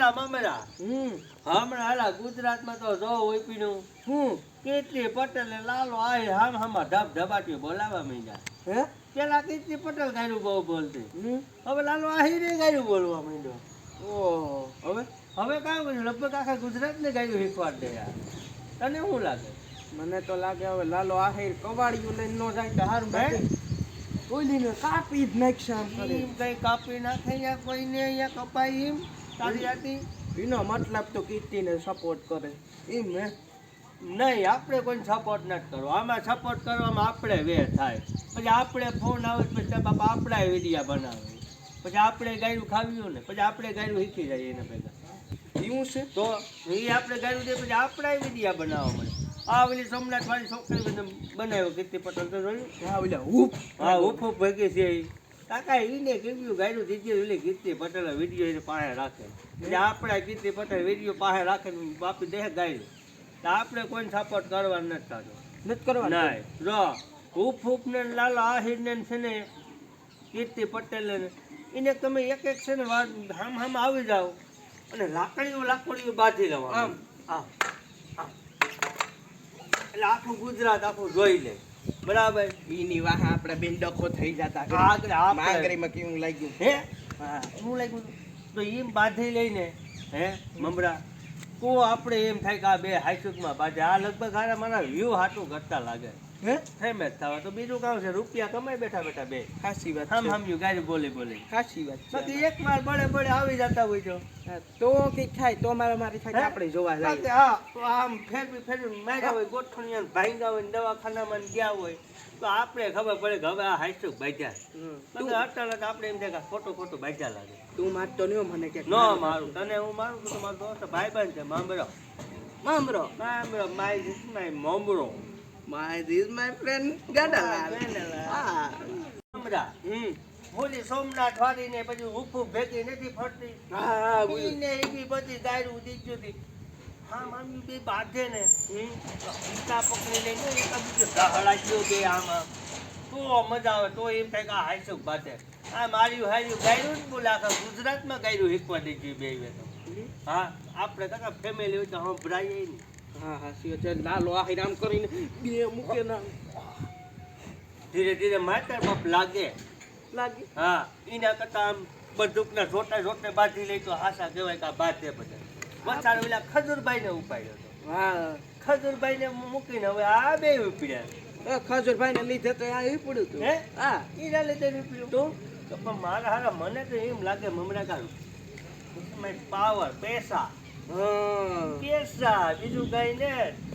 હાલા મમરા. હમ. હમણાં હાલા ગુજરાતમાં તો જો ઓપીનું હું કેટલી પટેલ લાલો આય હામ હામાં ધબ ધબાટી બોલાવા માંડ્યા. હે? પેલા કેટલી પટેલ ગાયું બહુ બોલતી. હવે લાલો આહિરે ગાયું બોલવા માંડ્યો. ઓહો હવે? હવે કાં કર્યું લગભગ આખા ગુજરાતને ગાયું શીખવાડ દે યાર. તને શું લાગે? મને તો લાગે હવે લાલો આહીર કવાડિયું લઈને નો જાય તો હારું ભાઈ બાકી ઓલીને કાપી જ નાખશે આમ કરે. કઈ કાપી નાખે યા કોઈને અહીંયા કપાય એમ તારી હતી એનો મતલબ તો કીર્તિને સપોર્ટ કરે. એ મેં નહીં આપણે કોઈને સપોર્ટ નથી કરવો. આમાં સપોર્ટ કરવામાં આપણે વે થાય. પછી આપણે ફોન આવે પછી બાપા આપણા વિડીયા બનાવે. પછી આપણે ગાયું ખાવ્યું ને પછી આપણે ગાયું શીખી જાય એના ભેગા. એવું છે? તો એ આપણે ગાયરું દે પછી આપણા વિડીયા બનાવવા મળે. આ ઓલી સોમનાથ વાળી છોકરી બધું બનાવ્યો કીર્તિ પટેલ તો જોયું? હા ઓલા હુપ હા ઉફ ભેગી છે. કાકા એને કેવું ગાયરું દીધી એટલે કીર્તિ પટેલ વીડિયો એને પાસે રાખે. એટલે આપણે કીર્તિ પટેલ વીડિયો પાસે રાખે બાપી દેહ ગાયરું તો આપણે કોઈને સપોર્ટ કરવા નથી થતો. નથી કરવાનું? નહીં જો ઉફ ઉફ ને લાલા આહિર ને છે ને કીર્તિ પટેલ ને એને તમે એક એક છે ને વાત હામ હામ આવી જાઓ અને લાકડીઓ લાકડીઓ બાંધી લેવા આમ. આ. એટલે આખું ગુજરાત આખું જોઈ લે. બરાબર. ઈની વાહ આપણે બેન ડખો થઈ જતા આગળ માંગરીમાં કેવું લાગ્યું? હે? હા. શું લાગ્યું? તો એમ બાંધી લઈને હે મમરા તો આપણે એમ થાય કે આ બે હાઈસુકમાં બાજે આ લગભગ હારા મારા વ્યૂ હાટું ઘટતા લાગે. ફેમસ થવા તો બીજું કામ છે રૂપિયા કમાઈ બેઠા બેઠા બે. ખાસી વાત હમ હમ ગાડી બોલી બોલી. ખાસી વાત બાકી એક વાર બળે બળે આવી જતા હોય તો. તો કંઈક થાય તો મારે મારી થાય આપણે જોવા હા આમ ફેરવી ફેરવી માર્યા હોય ગોઠણીયા ભાંગ્યા હોય દવાખાનામાં ગયા હોય તો આપણે ખબર પડે કે હવે આ બાંધ્યા હમ. બાકી અટાણે આપણે એમ થાય કે ખોટું ખોટું બાંધ્યા લાગે. તું મારતો નહીં મને કે ન મારું તને હું મારું? તો મારો દોસ્ત ભાઈ ભાઈબંધ છે મામરો. મામરો? મામરો માય માય મમરો. માય ધીસ માય ફ્રેન્ડ ગાડાલાલ હા હમ. બોલી સોમનાથ વાળીને પછી ઉફુ ભેગી નથી ફરતી. હા બધી દીધું હતી. હા મામી બે બાંધે ને. હમ, તો પકડી લઈને એક બીજો બે આમાં. તો મજા આવે તો કે આ હાઈસુક બાંધે. આ માર્યું હાર્યું ગાયું જ બોલે ગુજરાતમાં ગાયરું શીખવા દીધું બે બે તો. હા આપણે કાકા ફેમિલી હોય તો સંભળાય નહીં. હા હા સી છે લાલો આમ કરીને બે મૂકે ના ધીરે ધીરે માત્ર બાપ લાગે. લાગે. હા એના કરતા આમ બંદૂકના જોટા જોટે બાંધી લઈ તો આશા કહેવાય કે આ બાંધે બધા. વસાડ ઓલા ખજૂરભાઈને ઉપાડ્યો હતો. હા. ખજૂરભાઈને મૂકીને હવે આ બે ઉપડ્યા. એ ને લીધે તો આ પડ્યું તું. હે? હા. એના લીધે ઉપડ્યું તો? તો પણ મારા હારા મને તો એમ લાગે મમરા કાઢું પાવર પૈસા. હા બીજું કઈ ને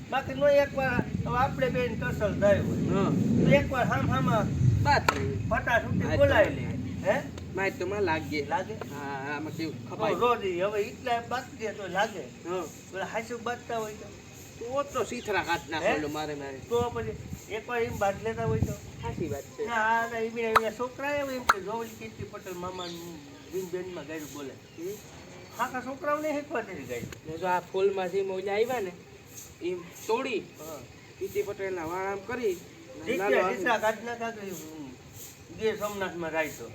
બાકી નો એકવાર આપણે બેન કસલ થાય હોય તો એકવાર હામ હામાં બાત ફટા છૂટી બોલાવી લે હે માય તો માં લાગે લાગે હા આમાં કેવું ખપાય રોજી હવે એટલા બાંધીએ તો લાગે હા બોલા હાસુ બાંધતા હોય તો તો તો સીથરા કાઢ હે? મારે મારે તો પછી એકવાર એમ બાંધ લેતા હોય તો સાચી વાત છે એમના છોકરા એમ કે જોવલ કીર્તિ પટેલ મામા બેન બેનમાં ગાયરું બોલે. આખા છોકરાઓને શીખવા દીધી ગાયરું ને જો આ ફૂલમાં જે મોજા આવ્યા ને એ તોડી પીતી પટેલના વાળામ કરી ગીર સોમનાથમાં રાખ્યો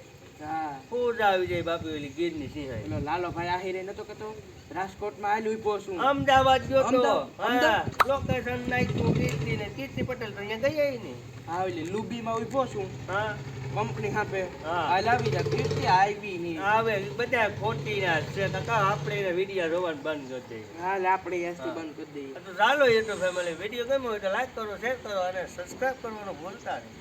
આવી જાય બાપી ઓલી ગીરની સિંહાઈ. એનો લાલો ભાઈ આહિરે નતો કહેતો રાજકોટમાં ઈ પોસું. અમદાવાદ ગયો તો? લોકેશન નાખ્યું કીર્તિ ને કીર્તિ પટેલ તો અહીંયા ગઈ નહીં હા ઓલી લુબીમાં ઊભો છું. હા. કંપની હા. હાલ આવી જા કીર્તિ આવી ની. આવે બધા ખોટી ના છે કાકા આપણે એને વીડિયો જોવાનું બંધ કરી દઈએ? હાલ આપણે એસટી બંધ કરી દઈએ. તો ચાલો યુટ્યુબ ફેમિલી વીડિયો ગમ્યો હોય તો લાઈક કરો શેર કરો અને સબસ્ક્રાઇબ કરવાનું ભૂલતા નહીં.